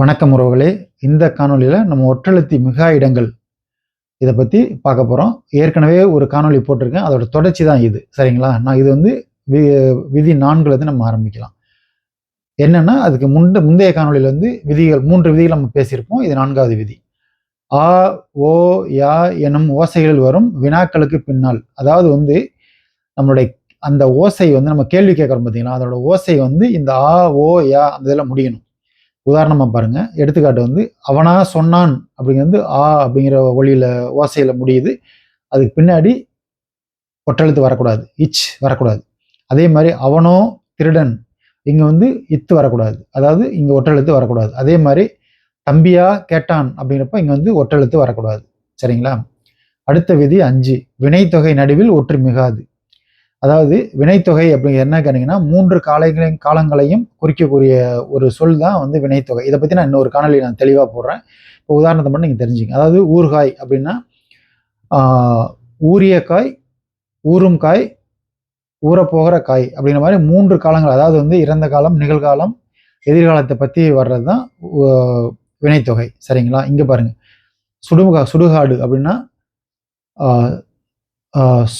வணக்கம் உறவுகளே. இந்த காணொளியில் நம்ம ஒற்றெழுத்தி மிகா இடங்கள் இதை பற்றி பார்க்க போகிறோம் ஏற்கனவே ஒரு காணொளி போட்டிருக்கேன். அதோட தொடர்ச்சி தான் இது. சரிங்களா? நான் இது வந்து வி விதி நான்குலேருந்து நம்ம ஆரம்பிக்கலாம். என்னென்னா அதுக்கு முண்ட முந்தைய காணொலியில் வந்து விதிகள் மூன்று விதிகள் நம்ம பேசியிருப்போம். இது நான்காவது விதி. ஆ ஓ யா எனும் ஓசைகளில் வரும் வினாக்களுக்கு பின்னால். அதாவது வந்து நம்மளுடைய அந்த ஓசை வந்து நம்ம கேள்வி கேட்குறோம் பார்த்தீங்களா அதோட ஓசை வந்து இந்த ஆ ஓ யா அந்த இதெல்லாம் முடியணும். உதாரணமாக பாருங்கள் எடுத்துக்காட்டு வந்து அவனா சொன்னான் அப்படிங்கிறது ஆ அப்படிங்கிற ஒளியில் ஓசையில் முடியுது. அதுக்கு பின்னாடி ஒற்றெழுத்து வரக்கூடாது இச் வரக்கூடாது. அதே மாதிரி அவனோ திருடன் இங்கே வந்து இத்து வரக்கூடாது. அதாவது இங்கே ஒற்றெழுத்து வரக்கூடாது. அதே மாதிரி தம்பியா கேட்டான் அப்படிங்கிறப்ப இங்கே வந்து ஒற்றெழுத்து வரக்கூடாது. சரிங்களா? அடுத்த விதி அஞ்சு. வினைத்தொகை நடுவில் ஒற்று மிகாது அதாவது வினைத்தொகை அப்படிங்கிற என்ன கேட்டீங்கன்னா மூன்று காலங்களையும் காலங்களையும் குறிக்கக்கூடிய ஒரு சொல் தான் வந்து வினைத்தொகை. இதை பற்றி நான் இன்னொரு காணொலி நான் தெளிவாக போடுறேன். இப்போ உதாரணத்தை மட்டும் நீங்கள் தெரிஞ்சுங்க. அதாவது ஊறுகாய் அப்படின்னா ஊரிய காய் ஊறும் காய் ஊறப்போகிற காய் அப்படிங்கிற மாதிரி மூன்று காலங்கள் அதாவது வந்து இறந்த காலம் நிகழ்காலம் எதிர்காலத்தை பற்றி வர்றது தான் வினைத்தொகை. சரிங்களா? இங்கே பாருங்கள் சுடுமுகா சுடுகாடு அப்படின்னா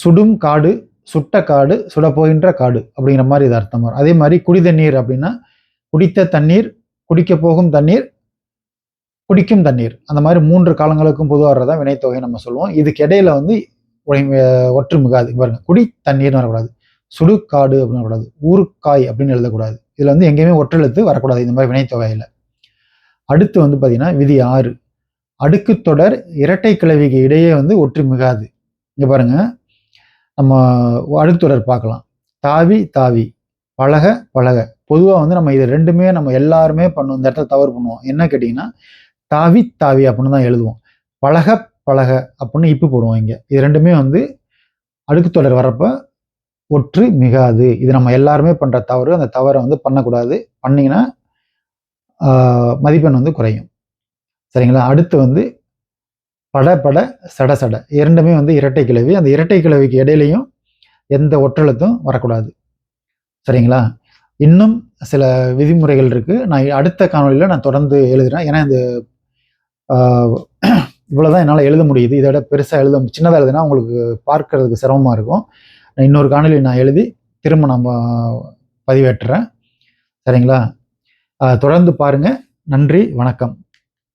சுடும் காடு சுட்ட காடு சுட போகின்ற காடு அப்படிங்கிற மாதிரி இது அர்த்தம் வரும். அதே மாதிரி குடி தண்ணீர் அப்படின்னா குடித்த தண்ணீர் குடிக்க போகும் தண்ணீர் குடிக்கும் தண்ணீர். அந்த மாதிரி மூன்று காலங்களுக்கும் பொதுவாகிறதா வினைத்தொகை நம்ம சொல்லுவோம். இதுக்கு இடையில வந்து ஒற்று மிகாது பாருங்க. குடி தண்ணீர்னு வரக்கூடாது. சுடுக்காடு அப்படின்னு வரக்கூடாது. ஊருக்காய் அப்படின்னு எழுதக்கூடாது. இதில் வந்து எங்கேயுமே ஒற்றெழுத்து வரக்கூடாது. இந்த மாதிரி வினைத்தொகையில் அடுத்து வந்து பார்த்தீங்கன்னா விதி ஆறு. அடுக்கு தொடர் இரட்டை கிளவிக்கு இடையே வந்து ஒற்று மிகாது பாருங்கள் நம்ம அடுத்தொடர் பார்க்கலாம். தாவி தாவி. பழக பழக. பொதுவாக வந்து நம்ம இது ரெண்டுமே நம்ம எல்லாருமே பண்ணுவோம். இந்த இடத்துல தவறு பண்ணுவோம். என்ன கேட்டிங்கன்னா தாவி தாவி அப்படின்னு தான் எழுதுவோம். பழக பழக அப்படின்னு இப்பு போடுவோம் இங்கே. இது ரெண்டுமே வந்து அடுக்கு தொடர் வர்றப்போ ஒற்று மிகாது. இது நம்ம எல்லாருமே பண்ணுற தவறு. அந்த தவறை வந்து பண்ணக்கூடாது. பண்ணிங்கன்னா மதிப்பெண் வந்து குறையும். சரிங்களா? அடுத்து வந்து பட பட சட சட. இரண்டுமே வந்து இரட்டை கிழவி அந்த இரட்டை கிழவிக்கு இடையிலையும் எந்த ஒற்றெழுத்தும் வரக்கூடாது. சரிங்களா? இன்னும் சில விதிமுறைகள் இருக்குது நான் அடுத்த காணொலியில் நான் தொடர்ந்து எழுதுகிறேன் ஏன்னா இந்த இவ்வளோதான் என்னால் எழுத முடியுது. இதை விட பெருசாக எழுத சின்னதாக எழுதுனா உங்களுக்கு பார்க்கறதுக்கு சிரமமாக இருக்கும். நான் இன்னொரு காணொலி நான் எழுதி திரும்ப நம்ம பதிவேற்றுறேன். சரிங்களா? தொடர்ந்து பாருங்கள் நன்றி வணக்கம்.